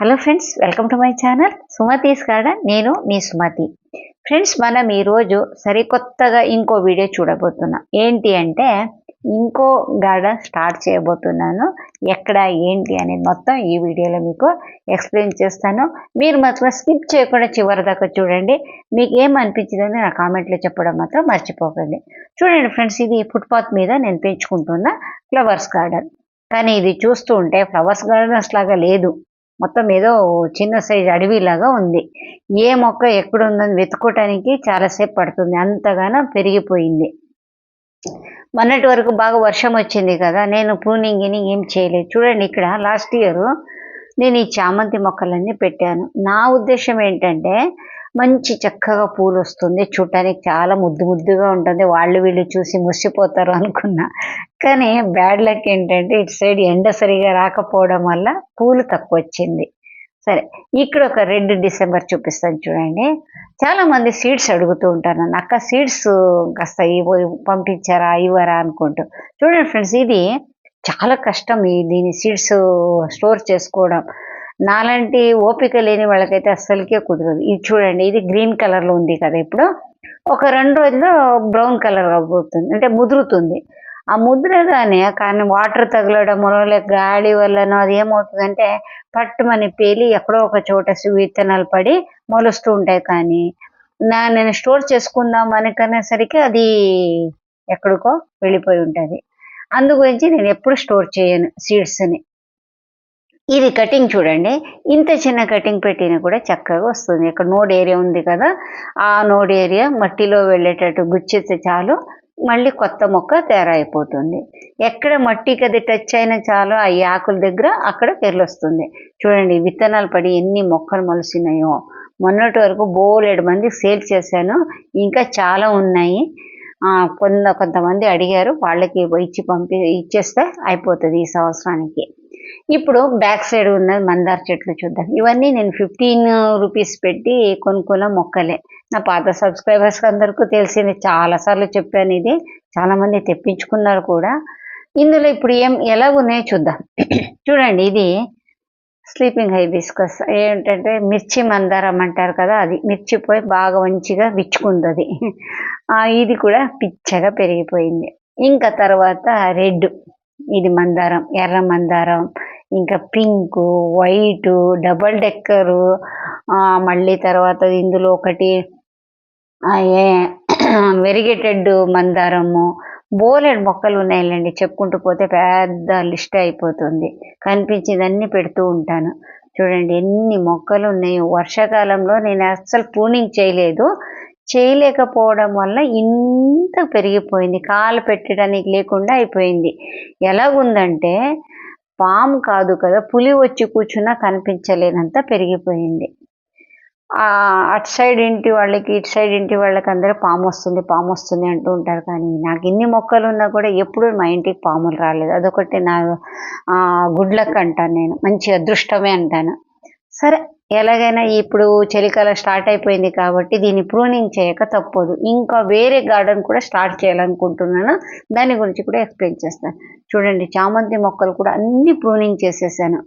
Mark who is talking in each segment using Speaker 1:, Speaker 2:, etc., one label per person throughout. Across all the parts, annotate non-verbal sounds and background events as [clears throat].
Speaker 1: Hello friends welcome to my channel. Sumathi's garden నేను మీ Sumathi. Friends మనం ఈరోజు సరికొత్తగా ఇంకో వీడియో చూడబోతున్నాం. ఏంటి అంటే ఇంకో గార్డెన్ స్టార్ట్ చేయబోతున్నాను. ఎక్కడ ఏంటి అనేది మొత్తం ఈ వీడియోలో మీకు ఎక్స్ప్లెయిన్ చేస్తాను. మీరు మాత్రం స్కిప్ చేయకుండా చివరి దాకా చూడండి. మీకు ఏం అనిపించిందని నా కామెంట్లో చెప్పడం మాత్రం మర్చిపోకండి. చూడండి ఫ్రెండ్స్ ఇది ఫుట్పాత్ మీద నేను పెంచుకుంటున్న ఫ్లవర్స్ గార్డెన్ కానీ ఇది చూస్తూ ఉంటే ఫ్లవర్స్ గార్డెన్స్ లాగా లేదు. మొత్తం ఏదో చిన్న సైజ్ అడవిలాగా ఉంది. ఏ మొక్క ఎక్కడుందని వెతుకోవటానికి చాలాసేపు పడుతుంది. అంతగానో పెరిగిపోయింది. మొన్నటి వరకు బాగా వర్షం వచ్చింది కదా నేను ప్రూనింగ్ గినింగ్ ఏం చేయలేదు. చూడండి ఇక్కడ లాస్ట్ ఇయర్ నేను ఈ చామంతి మొక్కలన్నీ పెట్టాను. నా ఉద్దేశం ఏంటంటే మంచి చక్కగా పూలు వస్తుంది. చూడటానికి చాలా ముద్దు ముద్దుగా ఉంటుంది. వాళ్ళు వీళ్ళు చూసి మురిసిపోతారు అనుకున్నా. కానీ బ్యాడ్ లక్ ఏంటంటే ఇటు సైడ్ ఎండ సరిగా రాకపోవడం వల్ల పూలు తక్కువ వచ్చింది సరే ఇక్కడ ఒక రెండు డిసెంబర్ చూపిస్తాను చూడండి. చాలా మంది సీడ్స్ అడుగుతూ ఉంటారు నన్ను అక్క సీడ్స్ కాస్త ఇవ్వ పంపించారా ఇవ్వరా? అనుకుంటూ. చూడండి ఫ్రెండ్స్ ఇది చాలా కష్టం ఈ దీని సీడ్స్ స్టోర్ చేసుకోవడం. నాలాంటి ఓపిక లేని వాళ్ళకైతే అస్సలకే కుదరదు. ఇది చూడండి ఇది గ్రీన్ కలర్లో ఉంది కదా ఇప్పుడు. ఒక రెండు రోజుల్లో బ్రౌన్ కలర్ అవుతుంది అంటే ముదురుతుంది. ఆ ముద్రగానే కానీ వాటర్ తగలడం లేక గాలి వల్లనో అది ఏమవుతుందంటే పట్టుమని పేలి ఎక్కడో ఒక చోట విత్తనాలు పడి మొలుస్తూ ఉంటాయి కానీ నా నేను స్టోర్ చేసుకుందాం అనుకునేసరికి అది ఎక్కడికో వెళ్ళిపోయి ఉంటుంది. అందు గురించి నేను ఎప్పుడు స్టోర్ చేయను సీడ్స్ని. ఇది కటింగ్ చూడండి ఇంత చిన్న కటింగ్ పెట్టినా కూడా చక్కగా వస్తుంది. ఇక్కడ నోడ్ ఏరియా ఉంది కదా ఆ నోడ్ ఏరియా మట్టిలో వెళ్ళేటట్టు గుచ్చితే చాలు. మళ్ళీ కొత్త మొక్క తయారైపోతుంది. ఎక్కడ మట్టికి అది టచ్ అయినా చాలు ఆ ఆకుల దగ్గర అక్కడ వస్తుంది చూడండి విత్తనాలు పడి ఎన్ని మొక్కలు మొలిసినాయో. మొన్నటి వరకు బోలేడు మంది సేల్ చేశాను. ఇంకా చాలా ఉన్నాయి. కొంత కొంతమంది అడిగారు. వాళ్ళకి ఇచ్చి పంపి ఇచ్చేస్తే అయిపోతుంది ఈ సంవత్సరానికి. ఇప్పుడు బ్యాక్ సైడ్ ఉన్న మందార చెట్లు చూద్దాం. ఇవన్నీ నేను ఫిఫ్టీన్ రూపీస్ పెట్టి కొనుక్కున్న మొక్కలే. నా పాత సబ్స్క్రైబర్స్ అందరికీ తెలిసింది చాలాసార్లు చెప్పాను ఇది. చాలామంది తెప్పించుకున్నారు కూడా. ఇందులో ఇప్పుడు ఏం ఎలా ఉన్నాయో చూద్దాం. [clears throat] చూడండి ఇది స్లీపింగ్ హైబిస్కస్ ఏంటంటే మిర్చి మందారం అంటారు కదా అది మిర్చి పోయి బాగా మంచిగా విచ్చుకుంది ఇది కూడా పిచ్చగా పెరిగిపోయింది. ఇంకా తర్వాత రెడ్. ఇది మందారం ఎర్ర మందారం ఇంకా పింక్ వైట్ డబల్ డెక్కరు మళ్ళీ తర్వాత ఇందులో ఒకటి [clears throat] వెరిగేటెడ్ మందారము బోలెడ్ మొక్కలు ఉన్నాయిలేండి చెప్పుకుంటూ పోతే పెద్ద లిస్ట్ అయిపోతుంది. కనిపించిందన్నీ పెడుతూ ఉంటాను. చూడండి ఎన్ని మొక్కలు ఉన్నాయో. వర్షాకాలంలో నేను అస్సలు ప్రూనింగ్ చేయలేదు. చేయలేకపోవడం వల్ల ఇంత పెరిగిపోయింది. కాలు పెట్టడానికి లేకుండా అయిపోయింది. ఎలాగుందంటే పాము కాదు కదా పులి వచ్చి కూర్చున్నా కనిపించలేనంత పెరిగిపోయింది. అటు సైడ్ ఇంటి వాళ్ళకి ఇటు సైడ్ ఇంటి వాళ్ళకి అందరూ పాము వస్తుంది పాము వస్తుంది అంటూ ఉంటారు. కానీ నాకు ఇన్ని మొక్కలు ఉన్నా కూడా ఎప్పుడూ మా ఇంటికి పాములు రాలేదు. అదొకటి నా గుడ్ లక్ అంటాను నేను. మంచి అదృష్టమే అంటాను. సరే ఎలాగైనా ఇప్పుడు చలికాలం స్టార్ట్ అయిపోయింది కాబట్టి దీన్ని ప్రూనింగ్ చేయక తప్పదు. ఇంకా వేరే గార్డెన్ కూడా స్టార్ట్ చేయాలనుకుంటున్నాను. దాని గురించి కూడా ఎక్స్ప్లెయిన్ చేస్తాను. చూడండి చామంతి మొక్కలు కూడా అన్ని ప్రూనింగ్ చేసేసాను.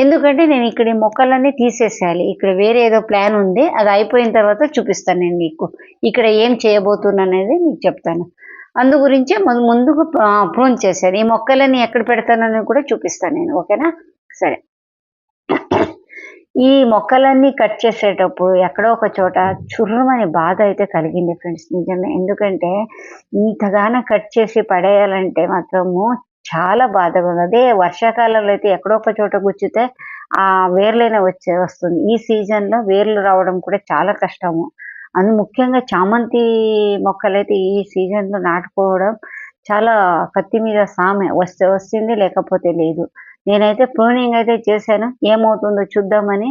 Speaker 1: ఎందుకంటే నేను ఇక్కడ ఈ మొక్కలన్నీ తీసేసేయాలి. ఇక్కడ వేరే ఏదో ప్లాన్ ఉంది. అది అయిపోయిన తర్వాత చూపిస్తాను నేను మీకు. ఇక్కడ ఏం చేయబోతున్నాను అనేది మీకు చెప్తాను. అందు గురించే ముందుకు ప్రూన్ చేశాను. ఈ మొక్కలన్నీ ఎక్కడ పెడతానని కూడా చూపిస్తాను నేను. ఓకేనా? సరే. ఈ మొక్కలన్నీ కట్ చేసేటప్పుడు ఎక్కడో ఒక చోట చుర్రమని బాధ అయితే కలిగింది ఫ్రెండ్స్ నిజంగా ఎందుకంటే ఇంతగానో కట్ చేసి పడేయాలంటే మాత్రము చాలా బాధగా ఉంది. అదే వర్షాకాలంలో అయితే ఎక్కడో ఒక చోట గుచ్చితే ఆ వేర్లైనా వచ్చే వస్తుంది. ఈ సీజన్లో వేర్లు రావడం కూడా చాలా కష్టము. అందు ముఖ్యంగా చామంతి మొక్కలైతే ఈ సీజన్లో నాటుకోవడం చాలా కత్తి మీద సామె వస్తే వస్తుంది లేకపోతే లేదు. నేనైతే ప్రూనింగ్ అయితే చేశాను. ఏమవుతుందో చూద్దామని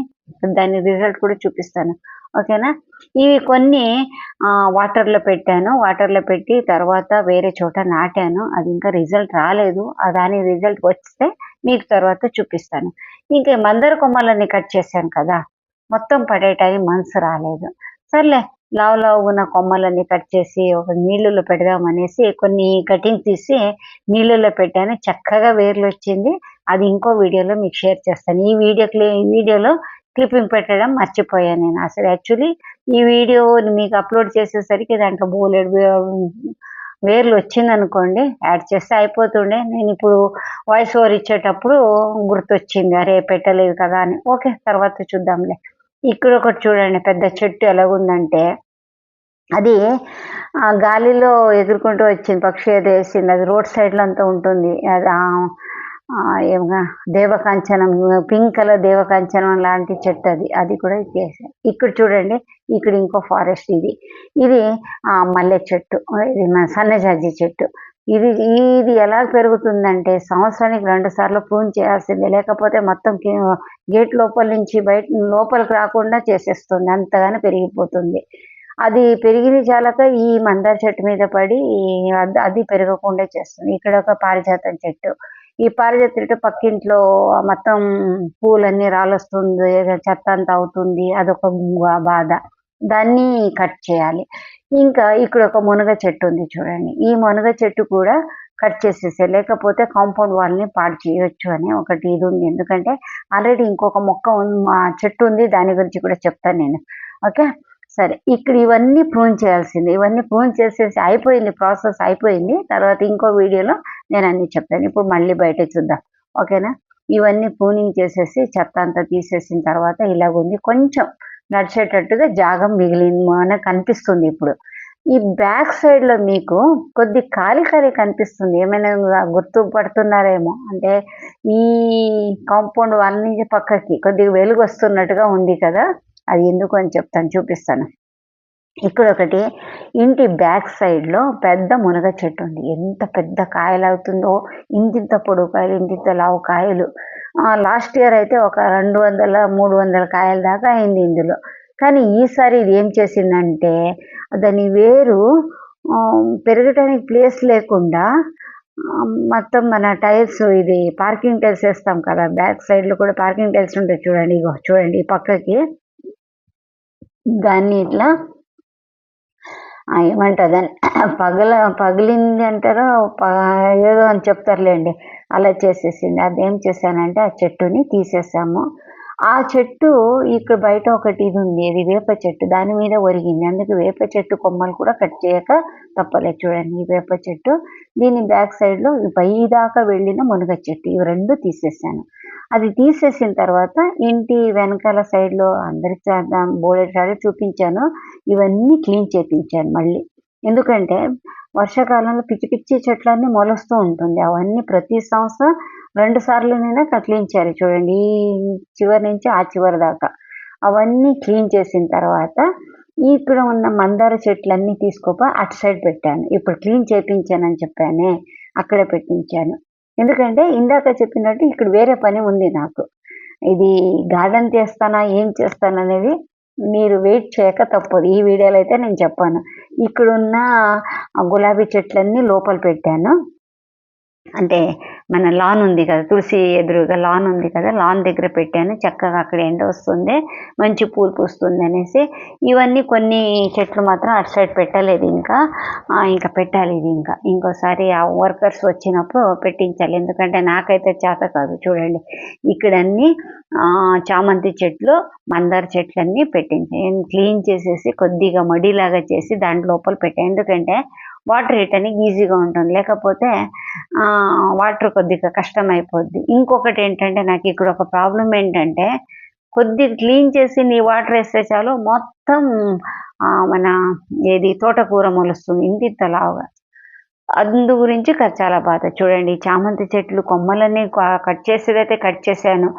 Speaker 1: దాని రిజల్ట్ కూడా చూపిస్తాను. ఓకేనా? ఇవి కొన్ని వాటర్లో పెట్టాను. వాటర్లో పెట్టి తర్వాత వేరే చోట నాటాను. అది ఇంకా రిజల్ట్ రాలేదు. దాని రిజల్ట్ వస్తే మీకు తర్వాత చూపిస్తాను. ఇంకా మందర కొమ్మలన్నీ కట్ చేశాను కదా మొత్తం పడేటానికి మనసు రాలేదు. సర్లే లావు లావు ఉన్న కొమ్మలన్నీ కట్ చేసి ఒక నీళ్ళలో పెడదామనేసి కొన్ని కటింగ్ తీసి నీళ్ళలో పెట్టాను. చక్కగా వేర్లు వచ్చింది. అది ఇంకో వీడియోలో మీకు షేర్ చేస్తాను. ఈ వీడియో ఈ వీడియోలో క్లిప్పింగ్ పెట్టడం మర్చిపోయాను నేను అసలు. యాక్చువల్లీ ఈ వీడియో మీకు అప్లోడ్ చేసేసరికి దాంట్లో బోలెడ్ వేర్లు వచ్చింది అనుకోండి యాడ్ చేస్తే అయిపోతుండే. నేను ఇప్పుడు వాయిస్ ఓవర్ ఇచ్చేటప్పుడు గుర్తొచ్చింది అరే పెట్టలేదు కదా అని. ఓకే తర్వాత చూద్దాంలే. ఇక్కడ ఒకటి చూడండి పెద్ద చెట్టు ఎలాగుందంటే అది గాలిలో ఎగురుకుంటూ వచ్చింది పక్షి ఏదో వేసింది అది రోడ్ సైడ్లో అంతా ఉంటుంది. అది దేవకాంచనం పింక్ కలర్ దేవకాంచనం లాంటి చెట్టు అది. అది కూడా ఇచ్చేసాం. ఇక్కడ చూడండి ఇక్కడ ఇంకో ఫారెస్ట్ ఇది. ఇది మల్లె చెట్టు. ఇది మన సన్నజాజి చెట్టు. ఇది ఇది ఎలా పెరుగుతుందంటే సంవత్సరానికి రెండు సార్లు ప్రూన్ చేయాల్సిందే. లేకపోతే మొత్తం గేట్ లోపల నుంచి బయట లోపలికి రాకుండా చేసేస్తుంది. అంతగానే పెరిగిపోతుంది. అది పెరిగింది చాలక ఈ మందార చెట్టు మీద పడి అది- అది పెరగకుండా చేస్తుంది. ఇక్కడ ఒక పారిజాతం చెట్టు. ఈ పారిజాత పక్కింట్లో మొత్తం పూలన్నీ రాలొస్తుంది చెత్త అంతా అవుతుంది అదొక బాధ. దాన్ని కట్ చేయాలి. ఇంకా ఇక్కడ ఒక మునగ చెట్టు ఉంది చూడండి. ఈ మునగ చెట్టు కూడా కట్ చేసేసే లేకపోతే కాంపౌండ్ వాల్ని పాడు చేయొచ్చు అని ఒకటి ఇది ఉంది. ఎందుకంటే ఆల్రెడీ ఇంకొక మొక్క మా చెట్టు ఉంది దాని గురించి కూడా చెప్తాను నేను. ఓకే? సరే ఇక్కడ ఇవన్నీ ప్రూన్ చేయాల్సింది. ఇవన్నీ ప్రూన్ చేసేసి అయిపోయింది ప్రాసెస్ అయిపోయింది. తర్వాత ఇంకో వీడియోలో నేను అన్ని చెప్తాను. ఇప్పుడు మళ్ళీ బయట చూద్దాం. ఓకేనా? ఇవన్నీ ప్రూనింగ్ చేసేసి చెత్త అంతా తీసేసిన తర్వాత ఇలాగుంది. కొంచెం నడిచేటట్టుగా జాగం మిగిలింది మనకు కనిపిస్తుంది ఇప్పుడు. ఈ బ్యాక్ సైడ్లో మీకు కొద్ది ఖాళీ ఖాళీ కనిపిస్తుంది. ఏమైనా గుర్తుపడుతున్నారేమో అంటే ఈ కాంపౌండ్ వాళ్ళ నుంచి పక్కకి కొద్దిగా వెలుగు వస్తున్నట్టుగా ఉంది కదా? అది ఎందుకు అని చెప్తాను చూపిస్తాను. ఇక్కడ ఒకటి ఇంటి బ్యాక్ సైడ్లో పెద్ద మునగ చెట్టు ఉంది. ఎంత పెద్ద కాయలు అవుతుందో ఇంతింత పొడుగు కాయలు ఇంతింత లావు కాయలు. లాస్ట్ ఇయర్ అయితే ఒక రెండు వందల మూడు వందల కాయల దాకా అయింది ఇందులో. కానీ ఈసారి ఇది ఏం చేసిందంటే దాని వేరు పెరగటానికి ప్లేస్ లేకుండా మొత్తం మన టైల్స్ ఇది పార్కింగ్ టైల్స్ వేస్తాం కదా బ్యాక్ సైడ్లో కూడా పార్కింగ్ టైల్స్ ఉంటాయి చూడండి ఇగో చూడండి ఈ పక్కకి. దాన్ని ఇట్లా ఏమంటారు దాన్ని పగల పగిలింది అంటారో ప- ఏదో అని చెప్తారులేండి. అలా చేసేసింది. అదేం చేశానంటే ఆ చెట్టుని తీసేసాము. ఆ చెట్టు ఇక్కడ బయట ఒకటి ఇది ఉంది. ఇది వేప చెట్టు. దాని మీద ఒరిగింది. అందుకే వేప చెట్టు కొమ్మలు కూడా కట్ చేయక తప్పలేదు చూడండి. ఈ వేప చెట్టు. దీని బ్యాక్ సైడ్లో పై దాకా వెళ్ళిన మునగ చెట్టు. ఇవి రెండు తీసేసాను. అది తీసేసిన తర్వాత ఇంటి వెనకాల సైడ్లో అందరికి బోర్డెడ్ చూపించాను. ఇవన్నీ క్లీన్ చేపించాను మళ్ళీ. ఎందుకంటే వర్షాకాలంలో పిచ్చి పిచ్చి చెట్లన్నీ మొలుస్తూ ఉంటుంది. అవన్నీ ప్రతి సంవత్సరం రెండు సార్లునైనా క్లీన్ కట్లించారు చూడండి ఈ చివరి నుంచి ఆ చివరి దాకా. అవన్నీ క్లీన్ చేసిన తర్వాత ఇక్కడ ఉన్న మందార చెట్లన్నీ తీసుకోపో అటు సైడ్ పెట్టాను. ఇప్పుడు క్లీన్ చేపించానని చెప్పానే అక్కడే పెట్టించాను. ఎందుకంటే ఇందాక చెప్పినట్టు ఇక్కడ వేరే పని ఉంది నాకు. ఇది గార్డెన్ చేస్తానా ఏం చేస్తాను అనేది మీరు వెయిట్ చేయక తప్పదు. ఈ వీడియోలో అయితే నేను చెప్పాను. ఇక్కడున్న గులాబీ చెట్లన్నీ లోపల పెట్టాను. అంటే మన లాన్ ఉంది కదా తులసి ఎదురుగా లాన్ ఉంది కదా లాన్ దగ్గర పెట్టాను. చక్కగా అక్కడ ఎండ వస్తుంది మంచి పూలు పూస్తుంది అనేసి ఇవన్నీ కొన్ని చెట్లు మాత్రం అటు సైడ్ పెట్టలేదు ఇంకా. ఇంకా పెట్టాలి ఇది ఇంకా. ఇంకోసారి ఆ వర్కర్స్ వచ్చినప్పుడు పెట్టించాలి. ఎందుకంటే నాకైతే చేత కాదు చూడండి. ఇక్కడన్నీ చామంతి చెట్లు మందార చెట్లన్నీ పెట్టించాను క్లీన్ చేసేసి కొద్దిగా మడిలాగా చేసి దాని లోపల పెట్టాను ఎందుకంటే వాటర్ వేయటానికి ఈజీగా ఉంటుంది. లేకపోతే వాటర్ కొద్దిగా కష్టం అయిపోద్ది ఇంకొకటి ఏంటంటే నాకు ఇక్కడ ఒక ప్రాబ్లం ఏంటంటే కొద్దిగా క్లీన్ చేసి నీ వాటర్ వేస్తే చాలు మొత్తం మన ఏది తోటకూర మొలుస్తుంది. ఇంత లావుగా అందు గురించి చాలా బాధ. చూడండి చామంతి చెట్లు కొమ్మలన్నీ కట్ చేసేదైతే కట్ చేశాను.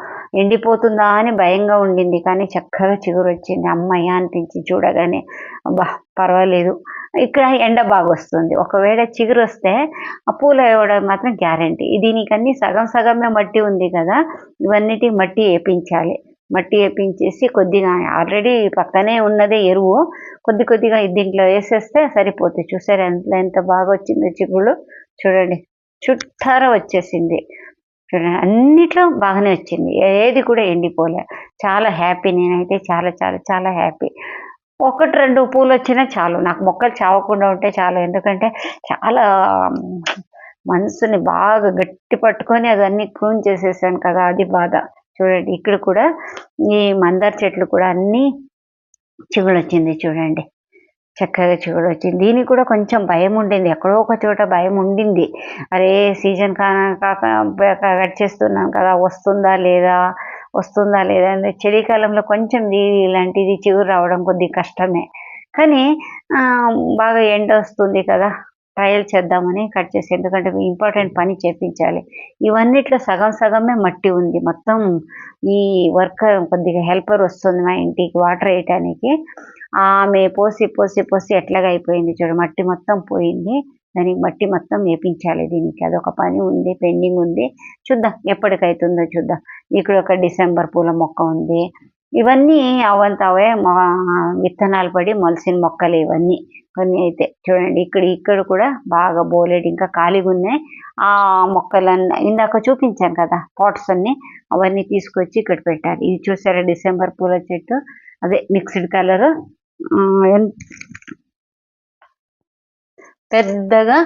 Speaker 1: ఎండిపోతుందా అని భయంగా ఉండింది. కానీ చక్కగా చిగురు వచ్చింది అమ్మయ్య అనిపించి చూడగానే. అబ్బా పర్వాలేదు. ఇక్కడ ఎండ బాగా వస్తుంది ఒకవేళ చిగురు వస్తే ఆ పూలు ఇవ్వడం మాత్రం గ్యారంటీ. దీనికి అన్ని సగం సగమే మట్టి ఉంది కదా ఇవన్నిటి మట్టి వేపించాలి. మట్టి వేపించేసి కొద్దిగా ఆల్రెడీ పక్కనే ఉన్నదే ఎరువు. కొద్ది కొద్దిగా దీంట్లో వేసేస్తే సరిపోతుంది చూసారు ఎంత ఎంత బాగా వచ్చిందో చిగుళ్ళు? చూడండి. చుట్టారా వచ్చేసింది. చూడండి అన్నిట్లో బాగానే వచ్చింది. ఏది కూడా ఎండిపోలే. చాలా హ్యాపీ. నేనైతే చాలా చాలా చాలా హ్యాపీ. ఒకటి రెండు పూలు వచ్చినా చాలు. నాకు మొక్కలు చావకుండా ఉంటే చాలు. ఎందుకంటే చాలా మనసుని బాగా గట్టి పట్టుకొని అవన్నీ క్రూన్ చేసేసాను కదా అది బాధ. చూడండి ఇక్కడ కూడా ఈ మందార చెట్లు కూడా అన్నీ చిగుడు వచ్చింది చూడండి. చక్కగా చిగుడు వచ్చింది దీనికి కూడా కొంచెం భయం ఉండింది. ఎక్కడో ఒక చోట భయం ఉండింది. అరే సీజన్ కాక కట్ చేస్తున్నాను కదా వస్తుందా లేదా? వస్తుందా లేదా చలికాలంలో కొంచెం ఇలాంటిది చిగురు రావడం కొద్దిగా కష్టమే. కానీ బాగా ఎండ వస్తుంది కదా ట్రయల్ చేద్దామని కట్ చేసి ఎందుకంటే ఇంపార్టెంట్ పని చేపించాలి. ఇవన్నిట్లో సగం సగమే మట్టి ఉంది. మొత్తం ఈ వర్కర్ కొద్దిగా హెల్పర్ వస్తుంది మా ఇంటికి వాటర్ వేయటానికి. ఆమె పోసి పోసి పోసి ఎట్లాగా అయిపోయింది చూడు మట్టి మొత్తం పోయింది. దానికి మట్టి మొత్తం వేపించాలి దీనికి. అదొక పని ఉంది పెండింగ్ ఉంది. చూద్దాం ఎప్పటికైతుందో చూద్దాం. ఇక్కడ ఒక డిసెంబర్ పూల మొక్క ఉంది. ఇవన్నీ అవంతవే విత్తనాలు పడి మొలసిన మొక్కలు ఇవన్నీ. కొన్ని అయితే చూడండి ఇక్కడ ఇక్కడ కూడా బాగా బోలేడు ఇంకా ఖాళీగా ఉన్నాయి. ఆ మొక్కలన్నీ ఇందాక చూపించాను కదా పాట్స్ అన్ని అవన్నీ తీసుకొచ్చి ఇక్కడ పెట్టాలి. ఇది చూసారా డిసెంబర్ పూల చెట్టు? అదే మిక్స్డ్ కలర్. పెద్దగా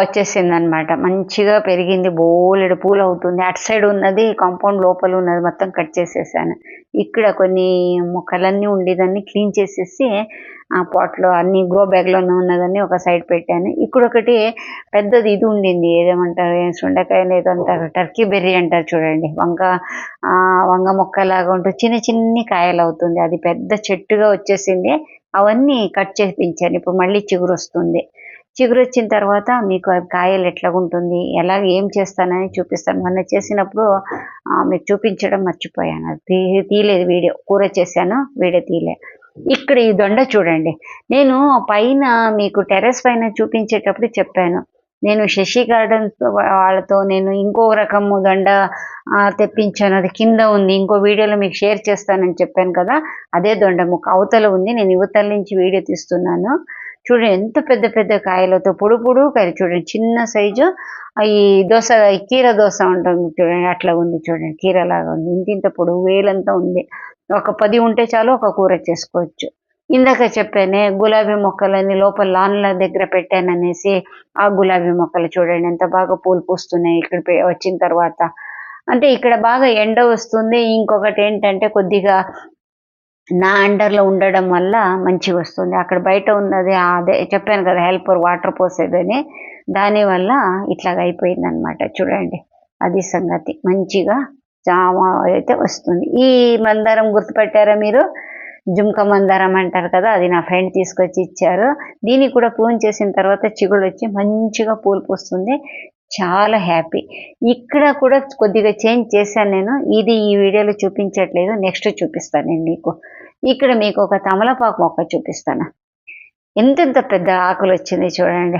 Speaker 1: వచ్చేసింది అనమాట మంచిగా పెరిగింది. బోలెడు పూలు అవుతుంది. అటు సైడ్ ఉన్నది కాంపౌండ్ లోపల ఉన్నది మొత్తం కట్ చేసేసాను. ఇక్కడ కొన్ని మొక్కలన్నీ ఉండేదాన్ని క్లీన్ చేసేసి ఆ పాట్లో అన్ని గ్రో బ్యాగ్లోనే ఉన్నదాన్ని ఒక సైడ్ పెట్టాను. ఇక్కడ ఒకటి పెద్దది ఇది ఉండింది. ఏదేమంటారు? సుండకాయ ఏదో అంటారు. టర్కీ బెర్రీ అంటారు చూడండి. వంక వంగ మొక్కలాగా ఉంటుంది చిన్న చిన్ని కాయలు అవుతుంది. అది పెద్ద చెట్టుగా వచ్చేసింది. అవన్నీ కట్ చేపించాను. ఇప్పుడు మళ్ళీ చిగురు వస్తుంది. చిగురు వచ్చిన తర్వాత మీకు కాయలు ఎట్లా ఉంటుంది ఎలా ఏం చేస్తానని చూపిస్తాను. మొన్న చేసినప్పుడు మీకు చూపించడం మర్చిపోయాను. తీ తీయలేదు వీడియో. కూర చేశాను వీడియో తీయలే. ఇక్కడ ఈ దొండ చూడండి. నేను పైన మీకు టెర్రస్ పైన చూపించేటప్పుడు చెప్పాను. నేను శశి గార్డెన్స్ వాళ్ళతో నేను ఇంకో రకము దొండ తెప్పించాను. అది కింద ఉంది. ఇంకో వీడియోలో మీకు షేర్ చేస్తానని చెప్పాను కదా అదే దొండ ముక్క. అవతల ఉంది. నేను యువతల నుంచి వీడియో తీస్తున్నాను. చూడండి ఎంత పెద్ద పెద్ద కాయలతో పొడు పొడు కాయలు చూడండి చిన్న సైజు. ఈ దోశ కీర దోశ ఉంటుంది చూడండి అట్లా ఉంది చూడండి కీర లాగా ఉంది. ఇంత ఇంత పొడుగు వేలంతా ఉంది. ఒక పది ఉంటే చాలు ఒక కూర చేసుకోవచ్చు. ఇందాక చెప్పానే గులాబీ మొక్కలని లోపల లాన్ల దగ్గర పెట్టాననేసి ఆ గులాబీ మొక్కలు చూడండి ఎంత బాగా పూలు పూస్తున్నాయి ఇక్కడ వచ్చిన తర్వాత. అంటే ఇక్కడ బాగా ఎండ వస్తుంది. ఇంకొకటి ఏంటంటే కొద్దిగా నా అండర్లో ఉండడం వల్ల మంచిగా వస్తుంది. అక్కడ బయట ఉన్నది అదే చెప్పాను కదా హెల్పర్ వాటర్ పోసేదని. దానివల్ల ఇట్లాగ అయిపోయింది అనమాట చూడండి అది సంగతి. మంచిగా జామ అయితే వస్తుంది. ఈ మందారం గుర్తుపెట్టారా మీరు? జుంక మందారం అంటారు కదా అది నా ఫ్రెండ్ తీసుకొచ్చి ఇచ్చారు. దీనికి కూడా పూజ చేసిన తర్వాత చిగుడు వచ్చి మంచిగా పూలు పూస్తుంది. చాలా హ్యాపీ. ఇక్కడ కూడా కొద్దిగా చేంజ్ చేశాను నేను. ఇది ఈ వీడియోలో చూపించట్లేదు. నెక్స్ట్ చూపిస్తాను నేను మీకు. ఇక్కడ మీకు ఒక తమలపాకు మొక్క చూపిస్తాను. ఎంతెంత పెద్ద ఆకులు వచ్చింది చూడండి.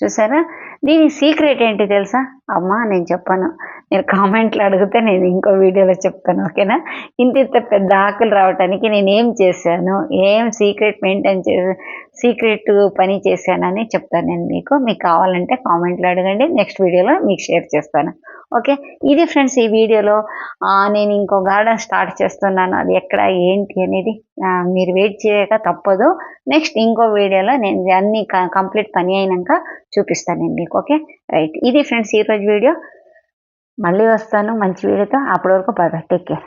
Speaker 1: చూసారా? దీని సీక్రెట్ ఏంటి తెలుసా? అమ్మా నేను చెప్పాను. మీరు కామెంట్లు అడిగితే నేను ఇంకో వీడియోలో చెప్తాను ఓకేనా? ఇంత ఇంత పెద్ద ఆకులు రావడానికి నేను ఏం చేశాను? ఏం సీక్రెట్ మెయింటైన్ చే సీక్రెట్ పని చేశానని చెప్తాను నేను మీకు. మీకు కావాలంటే కామెంట్లు అడగండి. నెక్స్ట్ వీడియోలో మీకు షేర్ చేస్తాను. ఓకే? ఇది ఫ్రెండ్స్ ఈ వీడియోలో నేను ఇంకో గార్డెన్ స్టార్ట్ చేస్తున్నాను. అది ఎక్కడ ఏంటి అనేది మీరు వెయిట్ చేయక తప్పదు. నెక్స్ట్ ఇంకో వీడియోలో నేను అన్ని కంప్లీట్ పని అయినాక చూపిస్తాను నేను మీకు ఓకే? రైట్ ఇది ఫ్రెండ్స్ ఈరోజు వీడియో. మళ్ళీ వస్తాను మంచి వీడియోతో. అప్పటి వరకు బాగా టేక్ కేర్